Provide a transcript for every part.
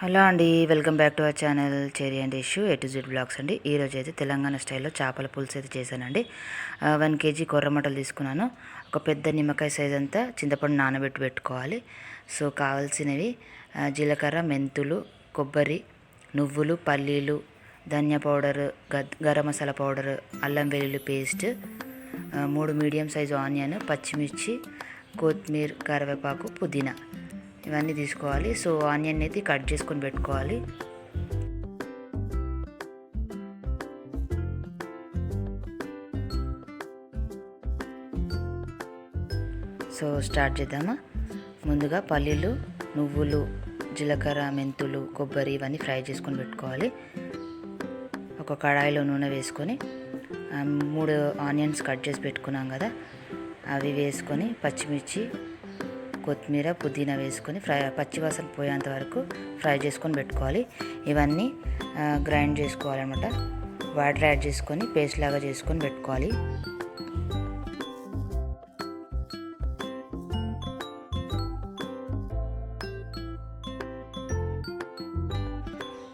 Hello అండి welcome back to our channel cherry and issue A to Z blogs అండి. ఈరోజు అయితే తెలంగాణ స్టైల్లో చేపల పులుసు అయితే చేశానండి. వన్ కేజీ కొర్రమటలు తీసుకున్నాను. ఒక పెద్ద నిమ్మకాయ సైజ్ అంతా చింతపండు నానబెట్టి పెట్టుకోవాలి. సో కావాల్సినవి జీలకర్ర మెంతులు కొబ్బరి నువ్వులు పల్లీలు ధనియా పౌడర్ గరం మసాలా పౌడర్ అల్లం వెల్లుల్లి పేస్ట్ మూడు మీడియం సైజు ఆనియన్ పచ్చిమిర్చి కొత్తిమీర కరివేపాకు పుదీనా. ఇవన్నీ తీసుకోవాలి. సో ఆనియన్ అయితే కట్ చేసుకొని పెట్టుకోవాలి. సో స్టార్ట్ చేద్దామా? ముందుగా పల్లీలు నువ్వులు జీలకర్ర మెంతులు కొబ్బరి ఇవన్నీ ఫ్రై చేసుకొని పెట్టుకోవాలి. ఒక కడాయిలో నూనె వేసుకొని మూడు ఆనియన్స్ కట్ చేసి పెట్టుకున్నాం కదా అవి వేసుకొని పచ్చిమిర్చి కొత్తిమీర పుదీనా వేసుకొని ఫ్రై పచ్చివాసన పోయేంత వరకు ఫ్రై చేసుకొని పెట్టుకోవాలి. ఇవన్నీ గ్రైండ్ చేసుకోవాలన్నమాట. వాటర్ యాడ్ చేసుకొని పేస్ట్ లాగా చేసుకొని పెట్టుకోవాలి.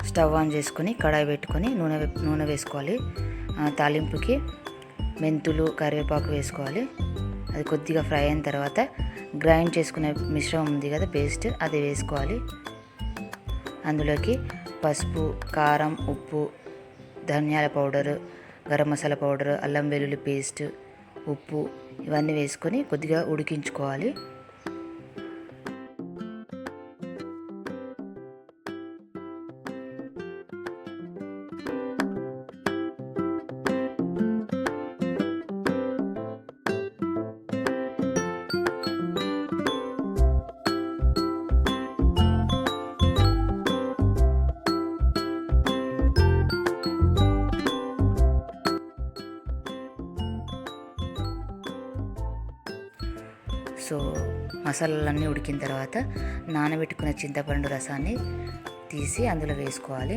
స్టవ్ ఆన్ చేసుకొని కడాయి పెట్టుకొని నూనె నూనె వేసుకోవాలి. తాలింపుకి మెంతులు కరివేపాకు వేసుకోవాలి. అది కొద్దిగా ఫ్రై అయిన తర్వాత గ్రైండ్ చేసుకునే మిశ్రమం ఉంది కదా పేస్ట్ అది వేసుకోవాలి. అందులోకి పసుపు కారం ఉప్పు ధనియాల పౌడరు గరం మసాలా పౌడర్ అల్లం వెల్లుల్లి పేస్ట్ ఉప్పు ఇవన్నీ వేసుకొని కొద్దిగా ఉడికించుకోవాలి. సో మసాలాలన్నీ ఉడికిన తర్వాత నానబెట్టుకున్న చింతపండు రసాన్ని తీసి అందులో వేసుకోవాలి.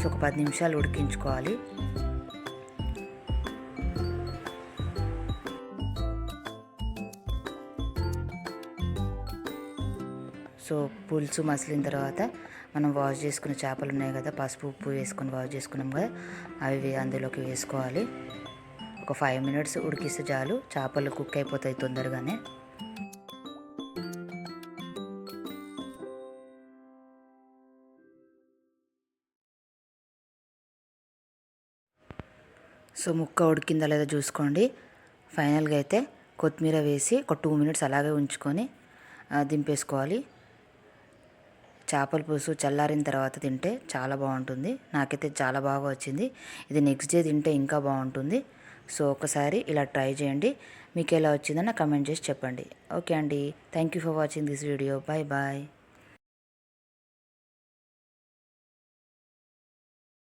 సో ఒక పది నిమిషాలు ఉడికించుకోవాలి. సో పులుసు మసిలిన తర్వాత మనం వాష్ చేసుకున్న చేపలు ఉన్నాయి కదా పసుపు ఉప్పు వేసుకొని వాష్ చేసుకున్నాం కదా అవి అందులోకి వేసుకోవాలి. ఒక ఫైవ్ మినిట్స్ ఉడికిస్తే చాలు. చేపలు కుక్ అయిపోతాయి తొందరగానే. సో ముక్క ఉడికిందా లేదా చూసుకోండి. ఫైనల్గా అయితే కొత్తిమీర వేసి ఒక టూ మినిట్స్ అలాగే ఉంచుకొని దింపేసుకోవాలి. చేపల పులుసు చల్లారిన తర్వాత తింటే చాలా బాగుంటుంది. నాకైతే చాలా బాగా వచ్చింది. ఇది నెక్స్ట్ డే తింటే ఇంకా బాగుంటుంది. సో ఒకసారి ఇలా ట్రై చేయండి. మీకు ఎలా వచ్చిందో నాకు కమెంట్ చేసి చెప్పండి. ఓకే అండి. Thank you for watching this video bye bye